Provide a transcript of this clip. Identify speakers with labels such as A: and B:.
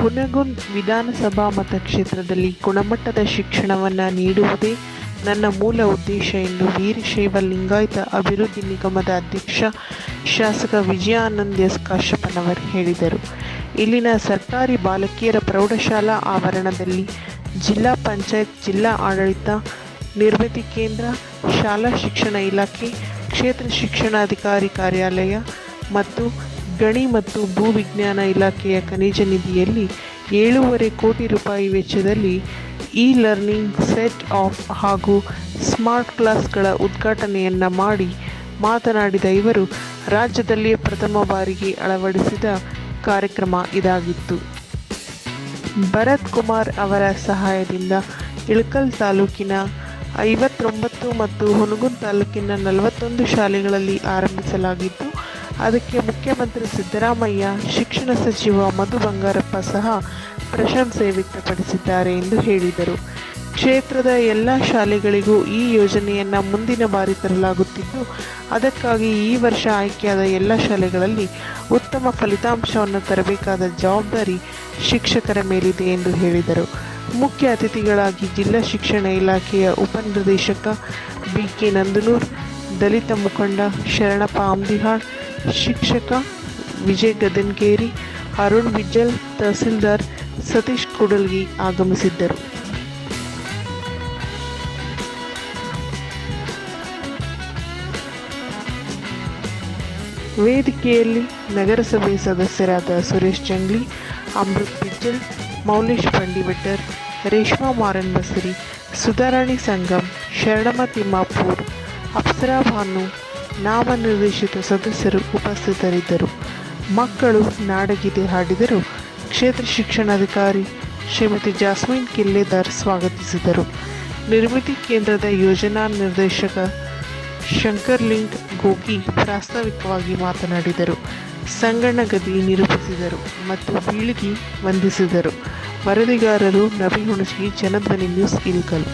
A: ಹುನಗುಂದ್ ವಿಧಾನಸಭಾ ಮತಕ್ಷೇತ್ರದಲ್ಲಿ ಗುಣಮಟ್ಟದ ಶಿಕ್ಷಣವನ್ನು ನೀಡುವುದೇ ನನ್ನ ಮೂಲ ಉದ್ದೇಶ ಎಂದು ವೀರಶೈವ ಲಿಂಗಾಯತ ಅಭಿವೃದ್ಧಿ ನಿಗಮದ ಅಧ್ಯಕ್ಷ ಶಾಸಕ ವಿಜಯಾನಂದ ಎಸ್ ಕಾಶ್ಯಪ್ಪನವರು ಹೇಳಿದರು. ಇಲ್ಲಿನ ಸರ್ಕಾರಿ ಬಾಲಕಿಯರ ಪ್ರೌಢಶಾಲಾ ಆವರಣದಲ್ಲಿ ಜಿಲ್ಲಾ ಪಂಚಾಯತ್, ಜಿಲ್ಲಾ ಆಡಳಿತ, ನಿರ್ಮಿತಿ ಕೇಂದ್ರ, ಶಾಲಾ ಶಿಕ್ಷಣ ಇಲಾಖೆ, ಕ್ಷೇತ್ರ ಶಿಕ್ಷಣಾಧಿಕಾರಿ ಕಾರ್ಯಾಲಯ ಮತ್ತು ಗಣಿ ಮತ್ತು ಭೂವಿಜ್ಞಾನ ಇಲಾಖೆಯ ಖನಿಜ ನಿಧಿಯಲ್ಲಿ ಏಳೂವರೆ ಕೋಟಿ ರೂಪಾಯಿ ವೆಚ್ಚದಲ್ಲಿ ಇ ಲರ್ನಿಂಗ್ ಸೆಟ್ ಆಫ್ ಹಾಗೂ ಸ್ಮಾರ್ಟ್ ಕ್ಲಾಸ್ಗಳ ಉದ್ಘಾಟನೆಯನ್ನು ಮಾಡಿ ಮಾತನಾಡಿದ ಇವರು, ರಾಜ್ಯದಲ್ಲಿಯೇ ಪ್ರಥಮ ಬಾರಿಗೆ ಅಳವಡಿಸಿದ ಕಾರ್ಯಕ್ರಮ ಇದಾಗಿತ್ತು. ಭರತ್ ಕುಮಾರ್ ಅವರ ಸಹಾಯದಿಂದ ಇಳಕಲ್ ತಾಲೂಕಿನ ಐವತ್ತೊಂಬತ್ತು ಮತ್ತು ಹುನಗುಂದ್ ತಾಲೂಕಿನ ನಲವತ್ತೊಂದು ಶಾಲೆಗಳಲ್ಲಿ ಆರಂಭಿಸಲಾಗಿದ್ದು ಅದಕ್ಕೆ ಮುಖ್ಯಮಂತ್ರಿ ಸಿದ್ದರಾಮಯ್ಯ, ಶಿಕ್ಷಣ ಸಚಿವ ಮಧು ಬಂಗಾರಪ್ಪ ಸಹ ಪ್ರಶಂಸೆ ವ್ಯಕ್ತಪಡಿಸಿದ್ದಾರೆ ಎಂದು ಹೇಳಿದರು. ಕ್ಷೇತ್ರದ ಎಲ್ಲ ಶಾಲೆಗಳಿಗೂ ಈ ಯೋಜನೆಯನ್ನು ಮುಂದಿನ ಬಾರಿ ತರಲಾಗುತ್ತಿದ್ದು, ಅದಕ್ಕಾಗಿ ಈ ವರ್ಷ ಆಯ್ಕೆಯಾದ ಎಲ್ಲ ಶಾಲೆಗಳಲ್ಲಿ ಉತ್ತಮ ಫಲಿತಾಂಶವನ್ನು ತರಬೇಕಾದ ಜವಾಬ್ದಾರಿ ಶಿಕ್ಷಕರ ಮೇಲಿದೆ ಎಂದು ಹೇಳಿದರು. ಮುಖ್ಯ ಅತಿಥಿಗಳಾಗಿ ಜಿಲ್ಲಾ ಶಿಕ್ಷಣ ಇಲಾಖೆಯ ಉಪನಿರ್ದೇಶಕ ಬಿ ಕೆ ನಂದನೂರ್, ದಲಿತ ಮುಖಂಡ ಶರಣಪ್ಪ ಆಮ್ದಿಹಾಳ್ ಶಿಕ್ಷಕ ವಿಜಯ್ ಗದನ್ಗೇರಿ ಅರುಣ್ ವಿಜ್ಜಲ್ ತಹಸೀಲ್ದಾರ್ ಸತೀಶ್ ಕುಡಲ್ಗಿ ಆಗಮಿಸಿದ್ದರು. ವೇದಿಕೆಯಲ್ಲಿ ನಗರಸಭೆ ಸದಸ್ಯರಾದ ಸುರೇಶ್ ಚಂಗ್ಲಿ ಅಮೃತ್ ಪಿಜ್ಜಲ್ ಮೌಲೇಶ್ ಬಂಡಿಬೆಟ್ಟರ್ ರೇಷ್ಮಾ ಮಾರನ್ ಬಸರಿ, ಸುಧಾರಾಣಿ ಸಂಗಮ್ ಶರಣಮ್ಮ ತಿಮ್ಮಾಪುರ್ ಅಪ್ಸರಾ ಭಾನು ನಾಮನಿರ್ದೇಶಿತ ಸದಸ್ಯರು ಉಪಸ್ಥಿತರಿದ್ದರು. ಮಕ್ಕಳು ನಾಡಗೀತೆ ಹಾಡಿದರು. ಕ್ಷೇತ್ರ ಶಿಕ್ಷಣಾಧಿಕಾರಿ ಶ್ರೀಮತಿ ಜಾಸ್ಮಿನ್ ಕಿಲ್ಲೇದಾರ್ ಸ್ವಾಗತಿಸಿದರು. ನಿರ್ಮಿತಿ ಕೇಂದ್ರದ ಯೋಜನಾ ನಿರ್ದೇಶಕ ಶಂಕರ್ಲಿಂಗ್ ಗೋಗಿ ಪ್ರಾಸ್ತಾವಿಕವಾಗಿ ಮಾತನಾಡಿದರು. ಸಂಗಣ್ಣ ಗದಿ ನಿರೂಪಿಸಿದರು ಮತ್ತು ಬೀಳಿಗಿ ವಂದಿಸಿದರು. ವರದಿಗಾರರು ನಬಿ ಹುಣಸಗಿ ಜನಧ್ವನಿ ನ್ಯೂಸ್ ಇಲ್ಕಲ್.